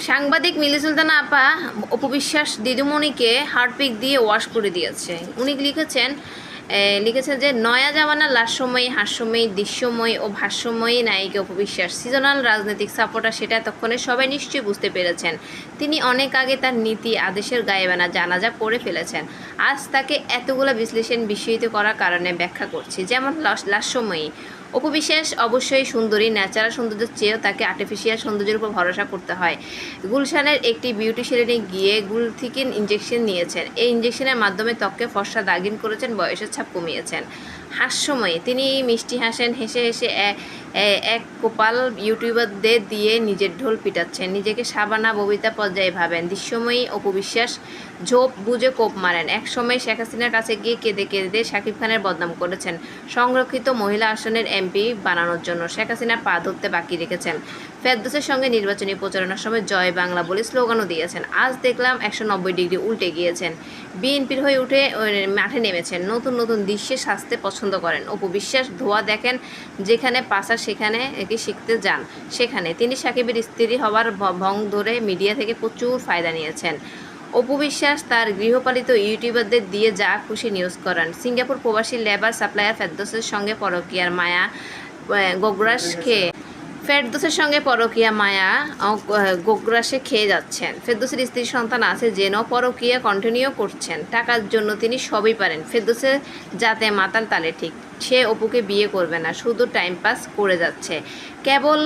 সাংবাদিক মিলি সুলতানা আপা অপবিশ্বাস দিদিমণিকে হার্টপিক দিয়ে ওয়াশ করে দিয়েছে। উনি লিখেছেন লিখেছেন যে, নয়া জামানার লাস্যময়ী, হাস্যময়ী, দৃশ্যময়ী ও ভাষ্যময়ী নায়িকা অপবিশ্বাস। সিজনাল রাজনৈতিক সাপোর্টার সেটা এতক্ষণে সবাই নিশ্চয়ই বুঝতে পেরেছেন। তিনি অনেক আগে তার নীতি, আদেশের গায়েবানা জানাজা করে ফেলেছেন। আজ তাকে এতগুলো বিশ্লেষণ বিস্মিত করার কারণে ব্যাখ্যা করছি। যেমন লাস- লাস্যময়ী অপবিশ্বাস অবশ্যই সুন্দরী, ন্যাচারাল সৌন্দর্যের চেয়েও তাকে আর্টিফিশিয়াল সৌন্দর্যের উপর ভরসা করতে হয়। গুলশানের একটি বিউটি সেলিনে গিয়ে গুলথিকিন ইঞ্জেকশন নিয়েছেন। এই ইঞ্জেকশনের মাধ্যমে ত্বককে ফর্সা দাগিন করেছেন, বয়সের ছাপ কমিয়েছেন। হাস্যময়ে, তিনি মিষ্টি হাসেন, হেসে হেসে এক কোপাল ইউটিউবারদের দিয়ে নিজের ঢোল পিটাচ্ছেন। নিজেকে সাবানা, ববিতা, পর্যায়ে ভাবেন। দৃশ্যময়ী অপবিশ্বাস ঝোপ বুঝে কোপ মারেন। একসময় শেখ হাসিনার কাছে গিয়ে কেঁদে কেঁদে শাকিব খানের বদনাম করেছেন। সংরক্ষিত মহিলা আসনের এমপি বানানোর জন্য শেখ হাসিনা পা ধরতে বাকি রেখেছেন। ফেরদোসের সঙ্গে নির্বাচনী প্রচারণার সময় জয় বাংলা বলে স্লোগানও দিয়েছেন। আজ দেখলাম একশো নব্বই ডিগ্রি উল্টে গিয়েছেন। বিএনপির হয়ে উঠে মাঠে নেমেছেন। নতুন নতুন দৃশ্যে সাজতে পছন্দ করেন। অপবিশ্বাস ধোয়া দেখেন যেখানে পাশা সেখানে একে শিখতে যান। সেখানে তিনি সাকিবের স্ত্রী হওয়ার ভ- ধরে মিডিয়া থেকে প্রচুর ফায়দা নিয়েছেন। অপু বিশ্বাস তার গৃহপালিত ইউটিউবারদের দিয়ে যা খুশি নিউজ করেন। সিঙ্গাপুর প্রবাসী লেবার সাপ্লায়ার ফেদ্দোসের সঙ্গে পরকিয়ার মায়া গোগ্রাসকে ফেরদোসের সঙ্গে পরকীয়া মায়া গোগ্রাসে খেয়ে যাচ্ছেন। ফেরদোসের স্ত্রী সন্তান আছে যেন পরকীয়া কন্টিনিউ করছেন। টাকার জন্য তিনি সবই পারেন। ফেরদোসের যাতে মাতাল তালে ঠিক, সে অপুকে বিয়ে করবে না, শুধু টাইম পাস করে যাচ্ছে। কেবল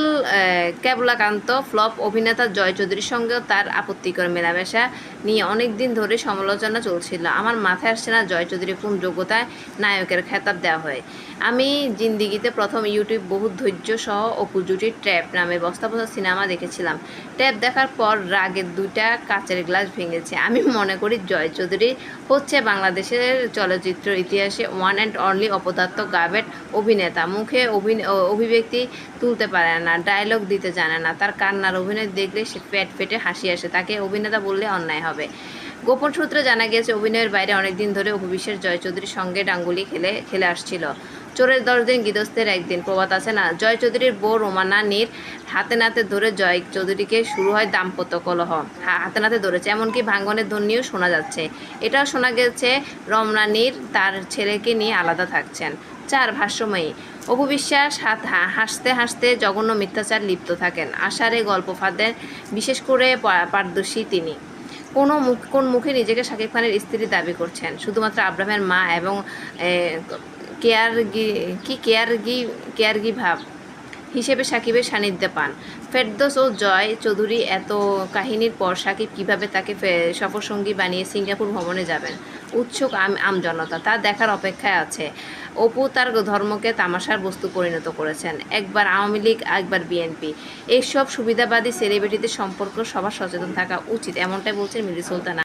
কেবলাকান্ত ফ্লপ অভিনেতা জয় চৌধুরীর সঙ্গেও তার আপত্তিকর মেলামেশা নিয়ে অনেক দিন ধরে সমালোচনা চলছিল। আমার মাথায় আসছে না জয় চৌধুরী কোন যোগ্যতায় নায়কের খেতাব দেওয়া হয়। আমি জিন্দিগিতে প্রথম ইউটিউব বহু ধৈর্য সহ অপু জুটির ট্র্যাপ নামে বস্তা বস্তা সিনেমা দেখেছিলাম। ট্র্যাপ দেখার পর রাগের দুইটা কাচের গ্লাস ভেঙেছে। আমি মনে করি জয় চৌধুরী হচ্ছে বাংলাদেশের চলচ্চিত্র ইতিহাসে ওয়ান অ্যান্ড অনলি অপদার্থ গাবেট অভিনেতা। মুখে অভিব্যক্তি তুলতে পারে না ডায়লগ দিতে জানে না। তার কান্নার অভিনয় দেখলে সে পেট পেটে হাসি আসে। তাকে অভিনেতা বললে অন্যায় হবে। গোপন সূত্রে জানা গিয়েছে, অভিনয়ের বাইরে অনেকদিন ধরে অভিবিশ্বাস জয় চৌধুরীর সঙ্গে ডাঙ্গুলি খেলে খেলে আসছিল। চোরের দশ দিন গিদস্তের একদিন প্রবাদ আছে না? জয় চৌধুরীর বউ রোমানা নীর হাতে নাতে ধরে জয় চৌধুরীকে শুরু হয় দাম্পত্য কলহ। হাতে নাতে ধরেছে, এমনকি ভাঙ্গনের ধ্বনিও শোনা যাচ্ছে। এটাও শোনা গেছে, রমনা নীর তার ছেলেকে নিয়ে আলাদা থাকছেন। চার, ভাষ্যময়ী, অপবিশ্বাস হাত হা- হাসতে হাসতে জঘন্য মিথ্যাচার লিপ্ত থাকেন। আষাঢ়ে গল্প ফাঁদের বিশেষ করে পারদর্শী তিনি। কোনো মুখ, কোন মুখে নিজেকে শাকিব খানের স্ত্রী দাবি করছেন? শুধুমাত্র আব্রাহামের মা এবং কেয়ার গি, কি কেয়ার গি কেয়ার গি ভাব হিসেবে সাকিবের সান্নিধ্যে পান। ফেরদোস ও জয় চৌধুরী এত কাহিনীর পর সাকিব কীভাবে তাকে সফরসঙ্গী বানিয়ে সিঙ্গাপুর ভ্রমণে যাবেন? উৎসুক আম, আমজনতা, তা দেখার অপেক্ষায় আছে। অপু তার ধর্মকে তামাশার বস্তু পরিণত করেছেন। একবার আওয়ামী লীগ, একবার বিএনপি। এইসব সুবিধাবাদী সেলিব্রিটিদের সম্পর্ক সবার সচেতন থাকা উচিত, এমনটাই বলছেন মিলি সুলতানা।